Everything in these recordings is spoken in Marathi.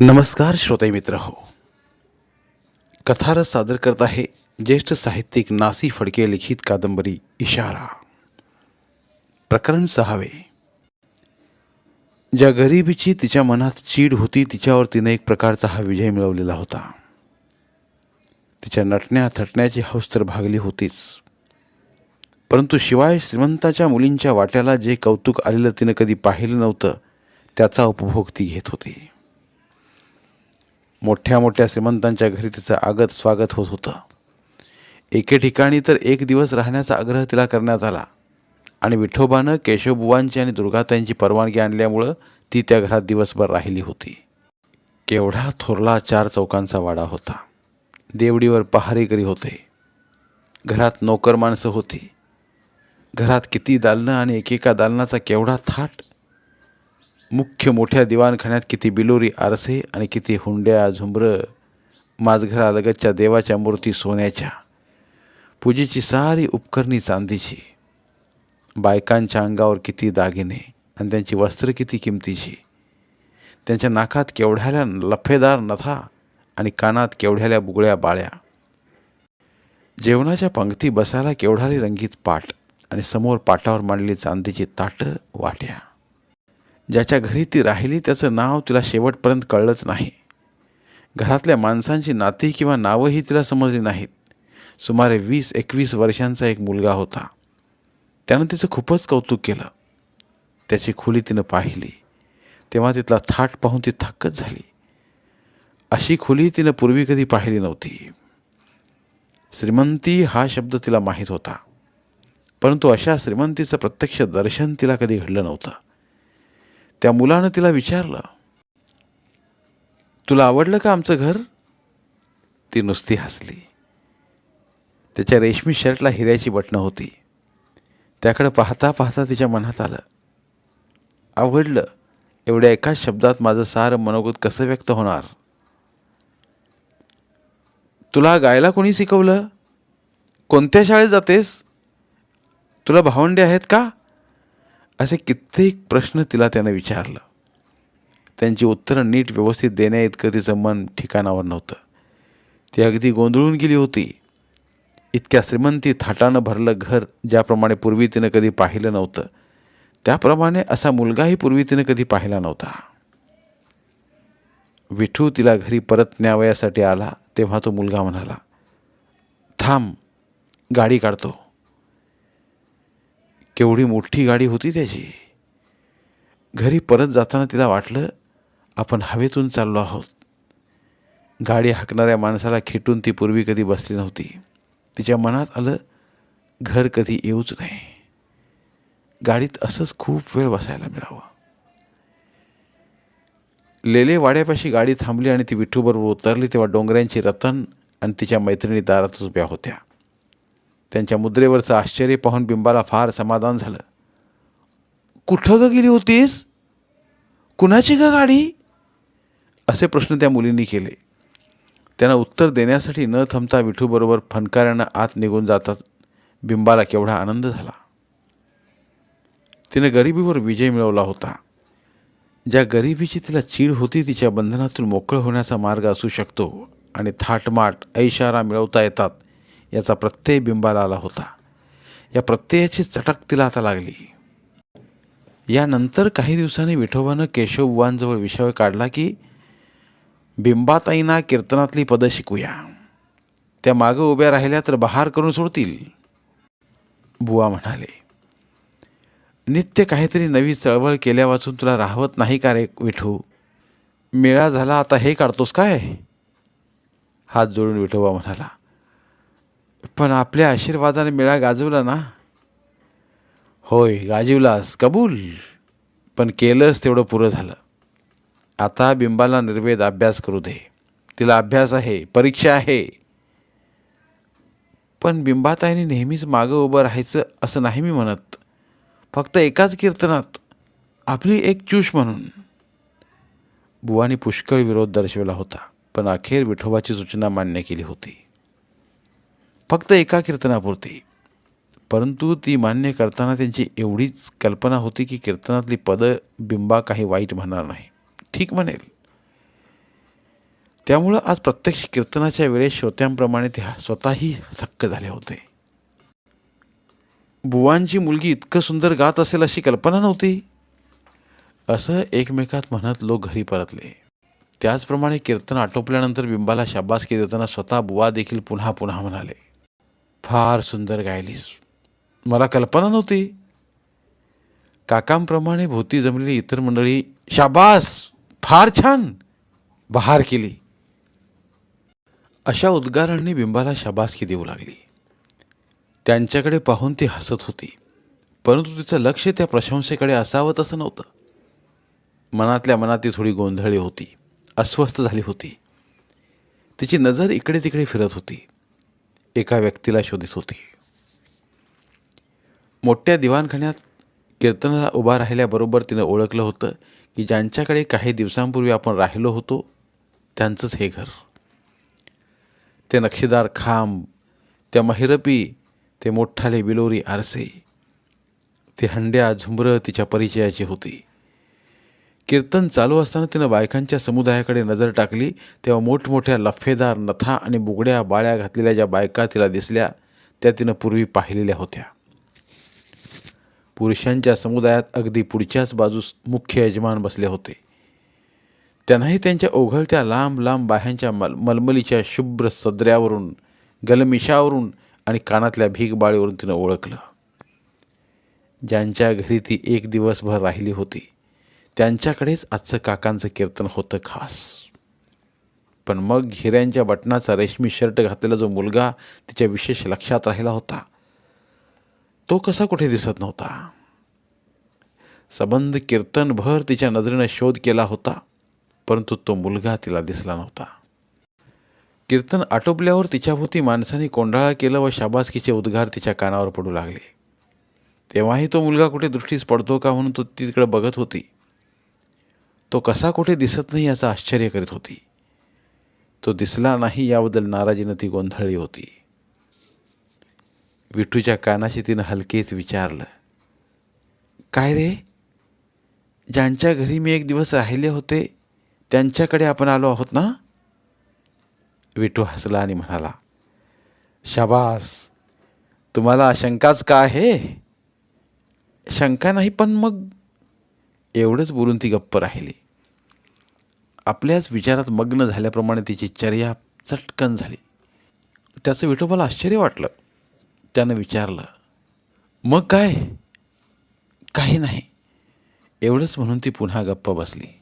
नमस्कार श्रोते मित्र हो। कथारस सादर करत आहे ज्येष्ठ साहित्यिक नासी फडके लिखित कादंबरी इशारा। प्रकरण सहावे। ज्या गरिबीची तिच्या मनात चीड होती तिच्यावर तिने एक प्रकारचा हा विजय मिळवलेला होता. तिच्या नटण्या थटण्याची हौस तर भागली होतीच. परंतु शिवाय श्रीमंताच्या मुलींच्या वाट्याला जे कौतुक आलेलं तिनं कधी पाहिलं नव्हतं त्याचा उपभोग ती घेत होती. मोठ्या मोठ्या श्रीमंतांच्या घरी तिचं आगत स्वागत होत होतं. एके ठिकाणी तर एक दिवस राहण्याचा आग्रह तिला करण्यात आला. आणि विठोबानं केशवबुवांची आणि दुर्गाताईंची परवानगी आणल्यामुळं ती त्या घरात दिवसभर राहिली होती. केवढा थोरला चार चौकांचा वाडा होता. देवडीवर पहारेकरी होते. घरात नोकर माणसं होती. घरात किती दालनं आणि एकेका दालनाचा केवढा थाट मुख्य मोठ्या दिवाणखान्यात किती बिलोरी आरसे आणि किती हुंड्या झुंबरं माझघरालगतच्या देवाच्या मूर्ती सोन्याच्या. पूजेची सारी उपकरणी चांदीची. बायकांच्या अंगावर किती दागिने आणि त्यांची वस्त्र किती किमतीची. त्यांच्या नाकात केवढ्याल्या लफेदार नथा आणि कानात केवढ्याल्या बुगळ्या बाळ्या. जेवणाच्या पंक्ती बसायला केवढाली रंगीत पाट आणि समोर पाटावर मांडली चांदीची ताटं वाट्या. ज्याच्या घरी ती राहिली त्याचं नाव तिला शेवटपर्यंत कळलंच नाही. घरातल्या माणसांची नाती किंवा नावंही तिला समजली नाहीत. सुमारे वीस एकवीस वर्षांचा एक मुलगा होता. त्यानं तिचं खूपच कौतुक केलं. त्याची खोली तिनं पाहिली. तेव्हा तिथला थाट पाहून ती थक्कच झाली. अशी खोली तिनं पूर्वी कधी पाहिली नव्हती. श्रीमंती हा शब्द तिला माहीत होता. परंतु अशा श्रीमंतीचं प्रत्यक्ष दर्शन तिला कधी घडलं नव्हतं. त्या मुलानं तिला विचारलं तुला आवडलं का आमचं घर? ती नुसती हसली. त्याच्या रेशमी शर्टला हिऱ्याची बटणं होती. त्याकडे पाहता पाहता तिच्या मनात आलं. आवडलं. एवढ्या एकाच शब्दात माझं सारं मनोगत कसं व्यक्त होणार? तुला गायला कोणी शिकवलं? कोणत्या शाळेत जातेस? तुला भावंडे आहेत का? असे कित्येक प्रश्न तिला त्यानं विचारलं. त्यांची उत्तरं नीट व्यवस्थित देण्याइतकं तिचं मन ठिकाणावर नव्हतं. ती अगदी गोंधळून गेली होती. इतक्या श्रीमंती थाटानं भरलं घर ज्याप्रमाणे पूर्वी तिनं कधी पाहिलं नव्हतं त्याप्रमाणे असा मुलगाही पूर्वी तिनं कधी पाहिला नव्हता. विठू तिला घरी परत न्यावयासाठी आला तेव्हा तो मुलगा म्हणाला थांब गाडी काढतो. केवढी मोठी गाडी होती त्याची. घरी परत जाताना तिला वाटलं आपण हवेतून चाललो आहोत. गाडी हाकणाऱ्या माणसाला खेटून ती पूर्वी कधी बसली नव्हती. तिच्या मनात आलं घर कधी येऊच नाही. गाडीत असंच खूप वेळ बसायला मिळावं. लेले वाड्यापाशी गाडी थांबली आणि ती विठूबरोबर उतरली तेव्हा डोंगऱ्यांची रतन आणि तिच्या मैत्रिणी दारातच उभ्या होत्या. त्यांच्या मुद्रेवरचं आश्चर्य पाहून बिंबाला फार समाधान झालं. कुठं ग गेली होतीस? कुणाची ग गाडी? असे प्रश्न त्या मुलींनी केले. त्यांना उत्तर देण्यासाठी न थांबता विठूबरोबर फणकाऱ्यानं आत निघून जातात बिंबाला केवढा आनंद झाला. तिने गरिबीवर विजय मिळवला होता. ज्या गरिबीची तिला चीड होती तिच्या बंधनातून मोकळं होण्याचा मार्ग असू शकतो आणि थाटमाट ऐशारा मिळवता येतात. याचा प्रत्यय बिंबाला आला होता. या प्रत्ययाची चटक तिला आता लागली. यानंतर काही दिवसांनी विठोबानं केशवबुवांजवळ विषय काढला की बिंबाताईंना कीर्तनातली पदं शिकूया. त्या मागं उभ्या राहिल्या तर बहार करून सोडतील. बुवा म्हणाले नित्य काहीतरी नवी चळवळ केल्या वाचून तुला राहवत नाही का रे विठू? मेळा झाला आता हे काढतोस काय? हात जोडून विठोबा म्हणाला पण आपल्या आशीर्वादाने मेळा गाजवला ना? होय गाजवलास कबूल. पण केलंच तेवढं पुरं झालं. आता बिंबाला निर्वेद अभ्यास करू दे. तिला अभ्यास आहे परीक्षा आहे. पण बिंबाताईने नेहमीच मागं उभं राहायचं असं नाही मी म्हणत. फक्त एकाच कीर्तनात. आपली एक चूश म्हणून. बुवानी पुष्कळ विरोध दर्शवला होता पण अखेर विठोबाची सूचना मान्य केली होती. फक्त एका कीर्तनापुरती. परंतु ती मान्य करताना त्यांची एवढीच कल्पना होती की कीर्तनातली पदं बिंबा काही वाईट म्हणणार नाही. ठीक म्हणेल. त्यामुळं आज प्रत्यक्ष कीर्तनाच्या वेळेस श्रोत्यांप्रमाणे ते स्वतःही थक्क झाले होते. बुवांची मुलगी इतकं सुंदर गात असेल अशी कल्पना नव्हती. असं एकमेकात म्हणत लोक घरी परतले. त्याचप्रमाणे कीर्तन आटोपल्यानंतर बिंबाला शाबासकी देताना स्वतः बुवा देखील पुन्हा पुन्हा म्हणाले. फार सुंदर गायलीस मला कल्पना नव्हती. काकांप्रमाणे भोवती जमलेली इतर मंडळी शाबास! फार छान! बहार केली. अशा उद्गारांनी बिंबाला शाबासकी देऊ लागली. त्यांच्याकडे पाहून ती हसत होती. परंतु तिचं लक्ष त्या प्रशंसेकडे असावं तसं नव्हतं. मनातल्या मनात ती थोडी गोंधळी होती. अस्वस्थ झाली होती. तिची नजर इकडे तिकडे फिरत होती. एका व्यक्तीला शोधित होती. मोठ्या दिवाणखान्यात कीर्तनाला उभा राहिल्याबरोबर तिनं ओळखलं होतं की ज्यांच्याकडे काही दिवसांपूर्वी आपण राहिलो होतो त्यांचंच हे घर. ते नक्षीदार खांब त्या महिरपी ते मोठाले बिलोरी आरसे ते हंड्या झुंबरं तिच्या परिचयाची होती. कीर्तन चालू असताना तिनं बायकांच्या समुदायाकडे नजर टाकली तेव्हा मोठमोठ्या लफेदार नथा आणि बुगड्या बाळ्या घातलेल्या ज्या बायका तिला दिसल्या त्या तिनं पूर्वी पाहिलेल्या होत्या. पुरुषांच्या समुदायात अगदी पुढच्याच बाजूस मुख्य यजमान बसले होते. त्यांनाही त्यांच्या ओघळत्या लांब लांब बाह्यांच्या मल मलमलीच्या शुभ्र सदऱ्यावरून गलमिशावरून आणि कानातल्या भीकबाळीवरून तिनं ओळखलं. ज्यांच्या घरी ती एक दिवसभर राहिली होती. त्यांच्याकडेच आजचं काकांचं कीर्तन होतं खास. पण मग हिऱ्यांच्या बटनाचा रेशमी शर्ट घातलेला जो मुलगा तिच्या विशेष लक्षात राहिला होता तो कसा कुठे दिसत नव्हता? सबंध कीर्तनभर तिच्या नजरेनं शोध केला होता परंतु तो मुलगा तिला दिसला नव्हता. कीर्तन आटोपल्यावर तिच्याभोवती माणसाने कोंडाळा केलं व शाबासकीचे उद्गार तिच्या कानावर पडू लागले. तेव्हाही तो मुलगा कुठे दृष्टीस पडतो का म्हणून तो तिकडे बघत होती. तो कसा कुठे दिसत नाही याचं आश्चर्य करीत होती. तो दिसला नाही याबद्दल नाराजीनं ती गोंधळली होती. विठूच्या कानाशी तिनं हलकेच विचारलं काय रे? ज्यांच्या घरी मी एक दिवस राहिले होते त्यांच्याकडे आपण आलो आहोत ना? विठू हसला आणि म्हणाला शाबास! तुम्हाला शंकाच का आहे? शंका नाही पण मग एवढंच बोलून ती गप्प राहिली. आपल्याच विचारात मग्न झाल्याप्रमाणे तिची चर्या चटकन झाली. त्याचं विठोबाला आश्चर्य वाटलं. त्यानं विचारलं मग काय? काही नाही. एवढंच म्हणून ती पुन्हा गप्प बसली.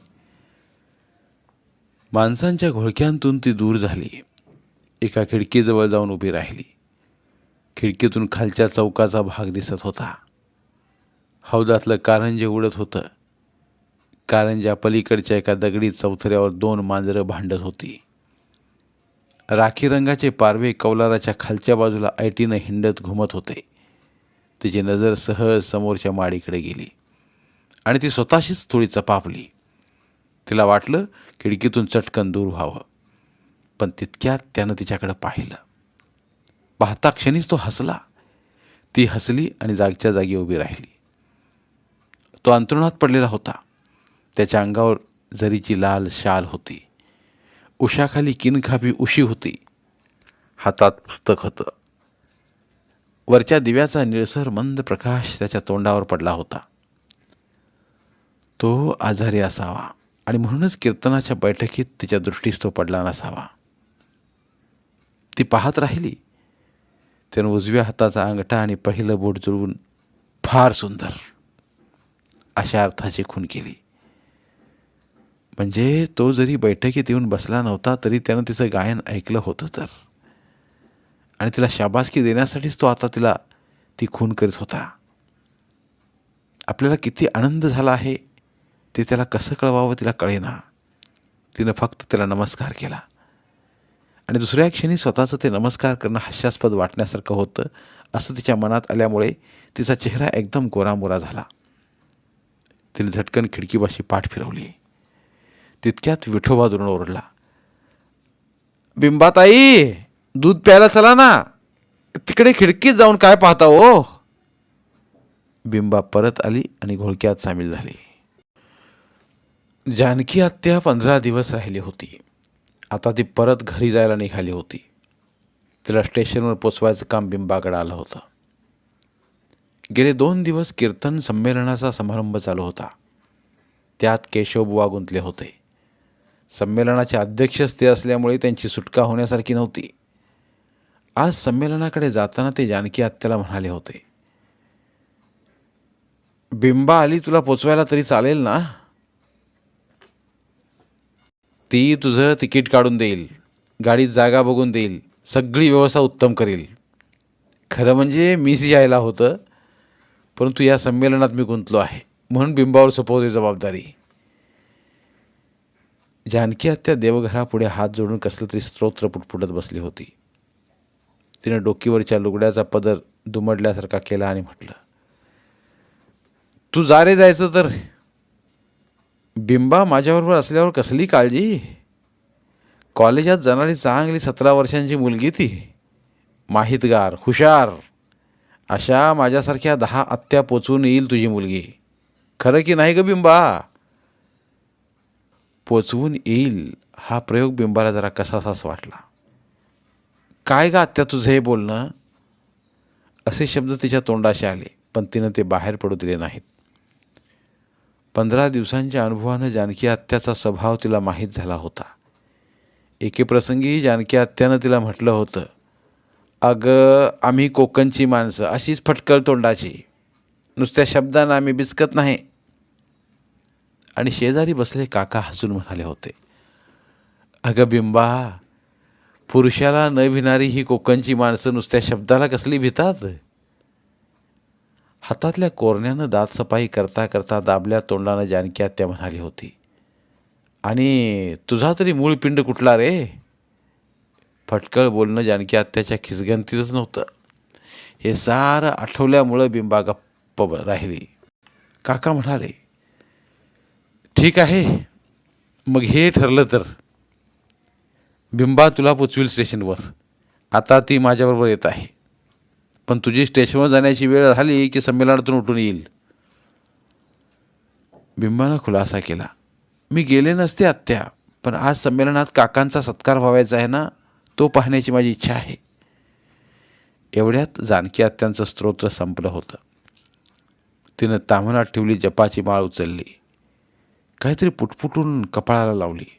माणसांच्या घोळक्यांतून ती दूर झाली. एका खिडकीजवळ जाऊन उभी राहिली. खिडकीतून खालच्या चौकाचा भाग दिसत होता. हौदातलं कारंजे उडत होतं. कारंजा पलीकडच्या एका दगडी चौथऱ्यावर दोन मांजरं भांडत होती. राखी रंगाचे पारवे कौलाराच्या खालच्या बाजूला ऐटीनं हिंडत घुमत होते. तिची नजर सहज समोरच्या माडीकडे गेली आणि ती स्वतःशीच थोडी चपापली. तिला वाटलं खिडकीतून चटकन दूर व्हावं पण तितक्यात त्यानं तिच्याकडं पाहिलं. पाहता क्षणीच तो हसला. ती हसली आणि जागच्या जागी उभी राहिली. तो अंतरुणात पडलेला होता. त्याच्या अंगावर जरीची लाल शाल होती. उशाखाली किनखाबी उशी होती. हातात पुस्तक होतं. वरच्या दिव्याचा निळसर मंद प्रकाश त्याच्या तोंडावर पडला होता. तो आजारी असावा आणि म्हणूनच कीर्तनाच्या बैठकीत तिच्या दृष्टीस तो पडला नसावा. ती पाहत राहिली. त्यानं उजव्या हाताचा अंगठा आणि पहिलं बोट जुळवून फार सुंदर अशा अर्थाची खून केली. म्हणजे तो जरी बैठकीत येऊन बसला नव्हता तरी त्यानं तिचं गायन ऐकलं होतं तर. आणि तिला शाबासकी देण्यासाठीच तो आता तिला ती खून करीत होता. आपल्याला किती आनंद झाला आहे ते त्याला कसं कळवावं तिला कळेना. तिनं फक्त त्याला नमस्कार केला. आणि दुसऱ्या क्षणी स्वतःचं ते नमस्कार करणं हास्यास्पद वाटण्यासारखं होतं असं तिच्या मनात आल्यामुळे तिचा चेहरा एकदम गोरामोरा झाला. तिने झटकन खिडकीपाशी पाठ फिरवली. तितक्यात विठोबा धरून ओरडला बिंबाताई दूध प्यायला चला ना. तिकडे खिडकीत जाऊन काय पाहता हो? बिंबा परत आली आणि घोळक्यात सामील झाली. जानकी आत्या पंधरा दिवस राहिली होती. आता ती परत घरी जायला निघाली होती. तिला स्टेशनवर पोचवायचं काम बिंबाकडे आलं होतं. गेले दोन दिवस कीर्तन संमेलनाचा समारंभ चालू होता. त्यात केशवबुवा गुंतले होते. संमेलनाचे अध्यक्षच ते असल्यामुळे त्यांची सुटका होण्यासारखी नव्हती. आज संमेलनाकडे जाताना ते जानकी आत्याला म्हणाले होते बिंबा आली तुला पोचवायला तरी चालेल ना? ती तुझं तिकीट काढून देईल गाडीत जागा बघून देईल सगळी व्यवस्था उत्तम करेल. खरं म्हणजे मीच यायला होतं परंतु या संमेलनात मी गुंतलो आहे. म्हणून बिंबावर सोपवते जबाबदारी. जानकी हत्या देवघरापुढे हात जोडून कसलं तरी स्तोत्र पुटपुटत बसली होती. तिने डोकीवरच्या लुगड्याचा पदर दुमडल्यासारखा केला आणि म्हटलं तू जा रे जायचं तर बिंबा माझ्याबरोबर असल्यावर कसली काळजी? कॉलेजात जाणारी चांगली सतरा वर्षांची मुलगी ती. माहितगार हुशार. अशा माझ्यासारख्या दहा आत्या पोचून येईल तुझी मुलगी. खरं की नाही ग बिंबा? पोचवून येईल हा प्रयोग बिंबाला जरा कसासाच वाटला. काय ग आत्या तुझं हे बोलणं? असे शब्द तिच्या तोंडाशी आले पण तिनं ते बाहेर पडू दिले नाहीत. पंधरा दिवसांच्या अनुभवानं जानकी आत्याचा स्वभाव तिला माहीत झाला होता. एकेप्रसंगी जानकी आत्यानं तिला म्हटलं होतं अगं आम्ही कोकणची माणसं अशीच फटकल तोंडाची. नुसत्या शब्दानं आम्ही बिचकत नाही. आणि शेजारी बसले काका हसून म्हणाले होते अगं बिंबा पुरुषाला न भिणारी ही कोकणची माणसं नुसत्या शब्दाला कसली भितात हातातल्या कोरण्यानं दात सफाई करता करता दाबल्या तोंडानं जानकी आत्या म्हणाली होती आणि तुझा तरी मूळ पिंड कुठला रे? फटकळ बोलणं जानकी आत्याच्या खिसगंतीतच नव्हतं. हे सारं आठवल्यामुळं बिंबा गप्प राहिली. काका म्हणाले ठीक आहे. मग हे ठरलं तर? बिंबा तुला पोचवील स्टेशनवर. आता ती माझ्याबरोबर येत आहे. पण तुझी स्टेशनवर जाण्याची वेळ झाली की संमेलनातून उठून येईल. बिंबानं खुलासा केला. मी गेले नसते आत्या पण आज संमेलनात काकांचा सत्कार व्हावायचा आहे ना तो पाहण्याची माझी इच्छा आहे. एवढ्यात जानकी आत्यांचं स्तोत्र संपलं होतं. तिनं तामनात ठेवली जपाची माळ उचलली. काहीतरी पुटपुटून कपाळाला लावली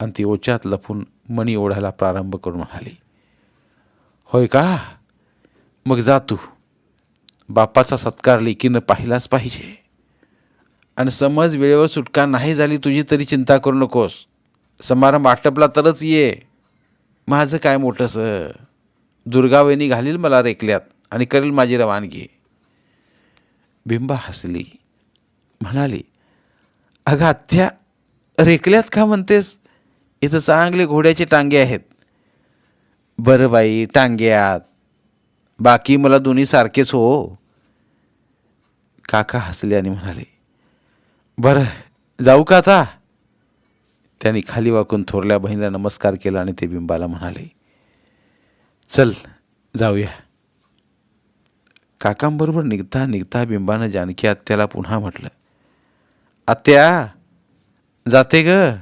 आणि ती ओच्यात लपून मणी ओढायला प्रारंभ करून म्हणाली होय का? मग जा तू. बापाचा सत्कार लेकीनं पाहिलाच पाहिजे. आणि समज वेळेवर सुटका नाही झाली तुझी तरी चिंता करू नकोस. समारंभ आटपला तरच ये. माझं काय मोठंसं? दुर्गावेणी घालील मला रेकल्यात आणि करेल माझी रवानगी. बिंबा हसली. म्हणाली अगं आत्या रेकल्यात का म्हणतेस? इथं चांगले घोड्याचे टांगे आहेत. बरं बाई टांग्यात बाकी मला दोन्ही सारखेच हो. काका हसले आणि म्हणाले बरं जाऊ का आता? त्यांनी खाली वाकून थोरल्या बहिणीला नमस्कार केला आणि ते बिंबाला म्हणाले चल जाऊया. काकांबरोबर निघता निघता बिंबानं जानकी आत्याला पुन्हा म्हटलं आत्या जाते ग.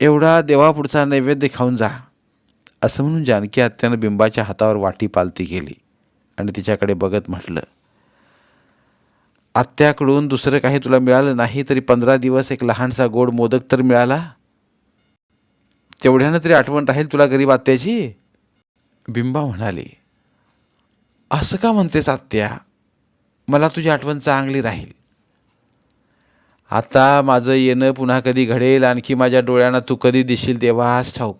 एवढा देवापुढचा नैवेद्य खाऊन जा. असं म्हणून जानकी आत्यानं बिंबाच्या हातावर वाटी पालती केली आणि तिच्याकडे बघत म्हटलं आत्याकडून दुसरं काही तुला मिळालं नाही तरी पंधरा दिवस एक लहानसा गोड मोदक तर मिळाला? तेवढ्यानं तरी आठवण राहील तुला गरीब आत्याची? बिंबा म्हणाली असं का म्हणतेस आत्या? मला तुझी आठवण चांगली राहील. आता माझं येणं पुन्हा कधी घडेल आणखी माझ्या डोळ्यांना तू कधी दिशील देवास ठाऊक.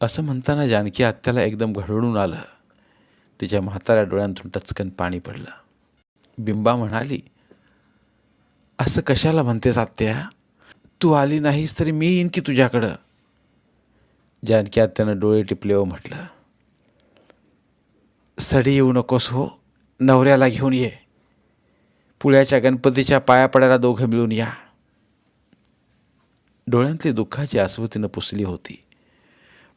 असं म्हणताना जानकी आत्याला एकदम घडवून आलं. तिच्या म्हाताऱ्या डोळ्यांतून टचकन पाणी पडलं. बिंबा म्हणाली असं कशाला म्हणतेस आत्या? तू आली नाहीस तरी मी येईन की तुझ्याकडं? जानकी आत्यानं डोळे टिपले व म्हटलं सडी येऊ नकोस हो नवऱ्याला घेऊन ये. पुण्याच्या गणपतीच्या पाया पडायला दोघं मिळून या. डोळ्यांतली दुःखाची आसवतीनं पुसली होती.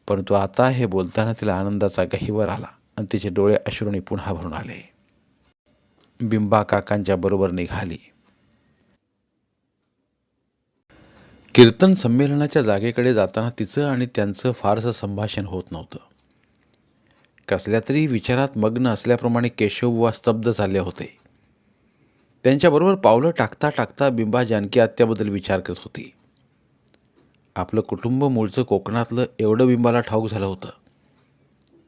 परंतु आता हे बोलताना तिला आनंदाचा गहिवर आला आणि तिचे डोळे अश्रूने पुन्हा भरून आले. बिंबा काकांच्या बरोबर निघाली. कीर्तन संमेलनाच्या जागेकडे जाताना तिचं आणि त्यांचं फारसं संभाषण होत नव्हतं. कसल्या तरी विचारात मग्न असल्याप्रमाणे केशवबुवा स्तब्ध झाले होते. त्यांच्याबरोबर पावलं टाकता टाकता बिंबा जानकी आत्याबद्दल विचार करत होती. आपलं कुटुंब मूळचं कोकणातलं एवढं बिंबाला ठाऊक झालं होतं.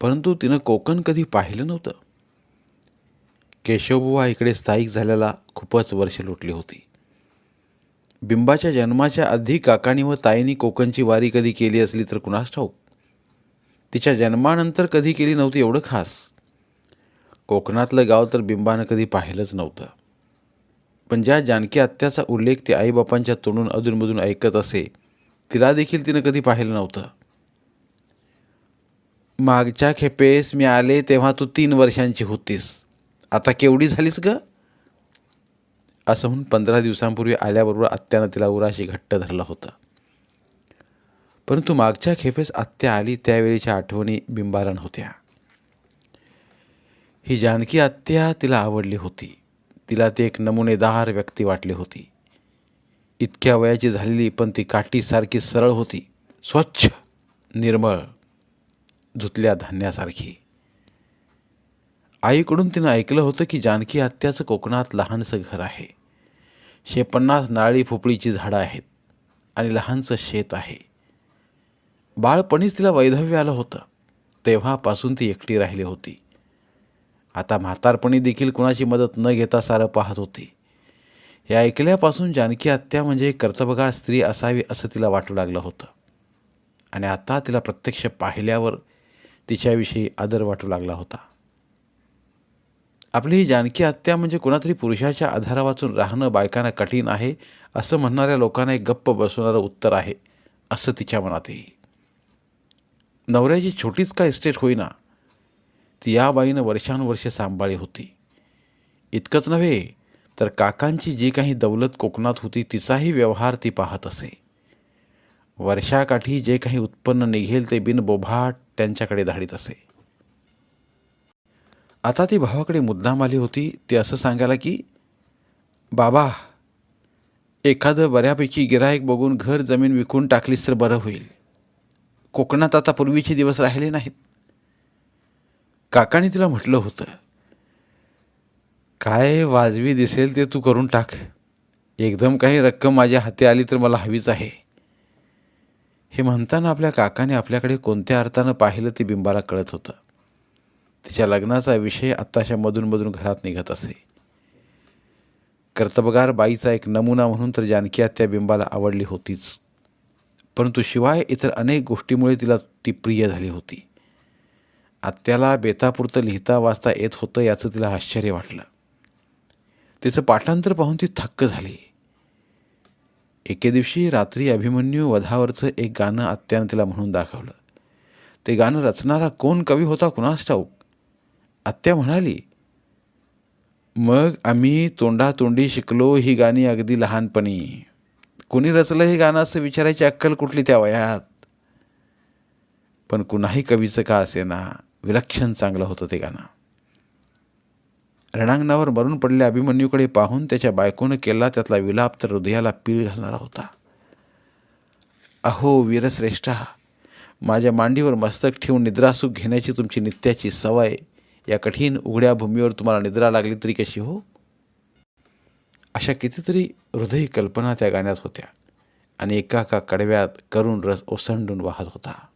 परंतु तिनं कोकण कधी पाहिलं नव्हतं. केशवबुवा इकडे स्थायिक झाल्याला खूपच वर्ष लुटली होती. बिंबाच्या जन्माच्या आधी काकानी व ताईनी कोकणची वारी कधी केली असली तर कुणास ठाऊक? तिच्या जन्मानंतर कधी केली नव्हती एवढं खास. कोकणातलं गाव तर बिंबानं कधी पाहिलंच नव्हतं. पण ज्या जानकी आत्याचा उल्लेख ते आईबापांच्या तोंडून अधूनमधून ऐकत असे तिला देखील तिनं कधी पाहिलं नव्हतं. मागच्या खेपेस मी आले तेव्हा तू तीन वर्षांची होतीस. आता केवढी झालीस ग? असं म्हणून पंधरा दिवसांपूर्वी आल्याबरोबर आत्यानं तिला उराशी घट्ट धरलं होतं. परंतु मागच्या खेपेस आत्या आली त्यावेळीच्या आठवणी बिंबारण होत्या. ही जानकी आत्या तिला आवडली होती. तिला ती एक नमुनेदार व्यक्ती वाटली होती. इतक्या वयाची झालेली पण ती काठीसारखी सरळ होती. स्वच्छ निर्मळ धुतल्या धान्यासारखी. आईकडून तिनं ऐकलं होतं की जानकी आत्याचं कोकणात लहानसं घर आहे. शे पन्नास नाळी फुफळीची झाडं आहेत आणि लहानसं शेत आहे. बाळपणीच तिला वैधव्य आलं होतं. तेव्हापासून ती एकटी राहिली होती. आता म्हातारपणी देखील कुणाची मदत न घेता सारं पाहत होती. हे ऐकल्यापासून जानकी आत्या म्हणजे कर्तबगार स्त्री असावी असं तिला वाटू लागलं होतं. आणि आता तिला प्रत्यक्ष पाहिल्यावर तिच्याविषयी आदर वाटू लागला होता. आपली ही जानकी आत्या म्हणजे कुणातरी पुरुषाच्या आधारा वाचून राहणं बायकांना कठीण आहे असं म्हणणाऱ्या लोकांना एक गप्प बसवणारं उत्तर आहे असं तिच्या मनात नवऱ्याची छोटीच का इस्टेट होईना ती या बाईनं वर्षानुवर्षे सांभाळी होती. इतकंच नव्हे तर काकांची जी काही दौलत कोकणात होती तिचाही व्यवहार ती पाहत असे. वर्षाकाठी जे काही उत्पन्न निघेल ते बिनबोभाट त्यांच्याकडे धाडीत असे. आता ती भावाकडे मुद्दाम आली होती ते असं सांगायला की बाबा एखादं बऱ्यापैकी गिरायक बघून घर जमीन विकून टाकलीस तर बरं होईल. कोकणात आता पूर्वीचे दिवस राहिले नाहीत. काकाने तिला म्हटलं होतं काय वाजवी दिसेल ते तू करून टाक. एकदम काही रक्कम माझ्या हाती आली तर मला हवीच आहे. हे म्हणताना आपल्या काकाने आपल्याकडे कोणत्या अर्थानं पाहिलं ते बिंबाला कळत होतं. तिच्या लग्नाचा विषय आत्ताच्या मधून घरात निघत असे. कर्तबगार बाईचा एक नमुना म्हणून तर जानकी आत्या बिंबाला आवडली होतीच. परंतु शिवाय इतर अनेक गोष्टीमुळे तिला ती प्रिय झाली होती. आत्याला बेतापुरतं लिहिता वाचता येत होतं याचं तिला आश्चर्य वाटलं. तिचं पाठांतर पाहून ती थक्क झाली. एके दिवशी रात्री अभिमन्यू वधावरचं एक गाणं आत्यानं तिला म्हणून दाखवलं. ते गाणं रचणारा कोण कवी होता कुणास ठाऊक? आत्या म्हणाली मग आम्ही तोंडातोंडी शिकलो ही गाणी अगदी लहानपणी. कुणी रचलं हे गाणं असं विचारायची अक्कल कुठली त्या वयात? पण कुणाही कवीचं का असे ना विलक्षण चांगलं होतं ते गाणं. रणांगणावर मरून पडलेल्या अभिमन्यूकडे पाहून त्याच्या बायकोनं केला त्यातला विलाप तर हृदयाला पीळ घालणारा होता. अहो वीरश्रेष्ठा माझ्या मांडीवर मस्तक ठेवून निद्रासुख घेण्याची तुमची नित्याची सवय या कठीण उघड्या भूमीवर तुम्हाला निद्रा लागली तरी कशी हो? अशा कितीतरी हृदय कल्पना त्या गाण्यात होत्या आणि एका का कडव्यात करून रस ओसंडून वाहत होता.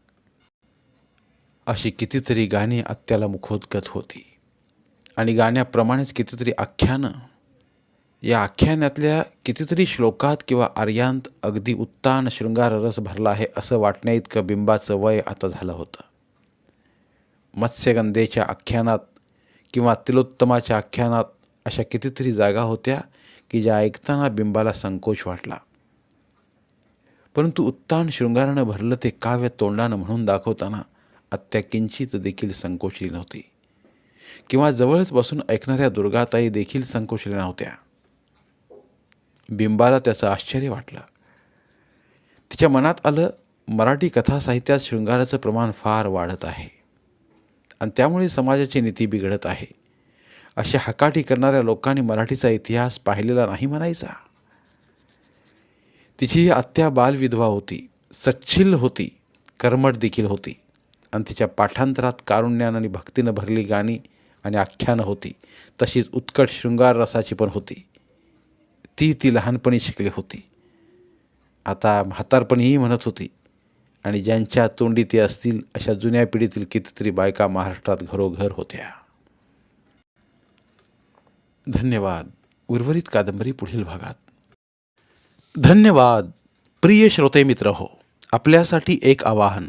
अशी कितीतरी गाणी आत्याला मुखोद्गत होती. आणि गाण्याप्रमाणेच कितीतरी आख्यानं या आख्यानातल्या कितीतरी श्लोकात किंवा आर्यांत अगदी उत्तान शृंगार रस भरला आहे असं वाटण्याइतकं बिंबाचं वय आता झालं होतं. मत्स्यगंधेच्या आख्यानात किंवा तिलोत्तमाच्या आख्यानात अशा कितीतरी जागा होत्या की ज्या ऐकताना बिंबाला संकोच वाटला. परंतु उत्तान शृंगारानं भरलं ते काव्य तोंडानं म्हणून दाखवताना आत्या किंचित देखील संकोचली नव्हती. किंवा जवळच बसून ऐकणाऱ्या दुर्गाताई देखील संकोचल्या नव्हत्या. बिंबाला त्याचं आश्चर्य वाटलं. तिच्या मनात आलं मराठी कथा साहित्यात शृंगाराचं प्रमाण फार वाढत आहे. आणि त्यामुळे समाजाची नीती बिघडत आहे. अशा हकाटी करणाऱ्या लोकांनी मराठीचा इतिहास पाहिलेला नाही म्हणायचा. तिची ही आत्या बालविधवा होती सच्छिल होती कर्मठ देखील होती. आणि तिच्या पाठांतरात कारुण्यानं आणि भक्तीनं भरली गाणी आणि आख्यानं होती. तशीच उत्कट शृंगार रसाची पण होती. ती ती लहानपणी शिकली होती. आता म्हातारपणीही म्हणत होती आणि ज्यांच्या तोंडी ती असतील अशा जुन्या पिढीतील कितीतरी बायका महाराष्ट्रात घरोघर होत्या. धन्यवाद. उर्वरित कादंबरी पुढील भागात. धन्यवाद. प्रिय श्रोते मित्र हो आपल्यासाठी एक आवाहन.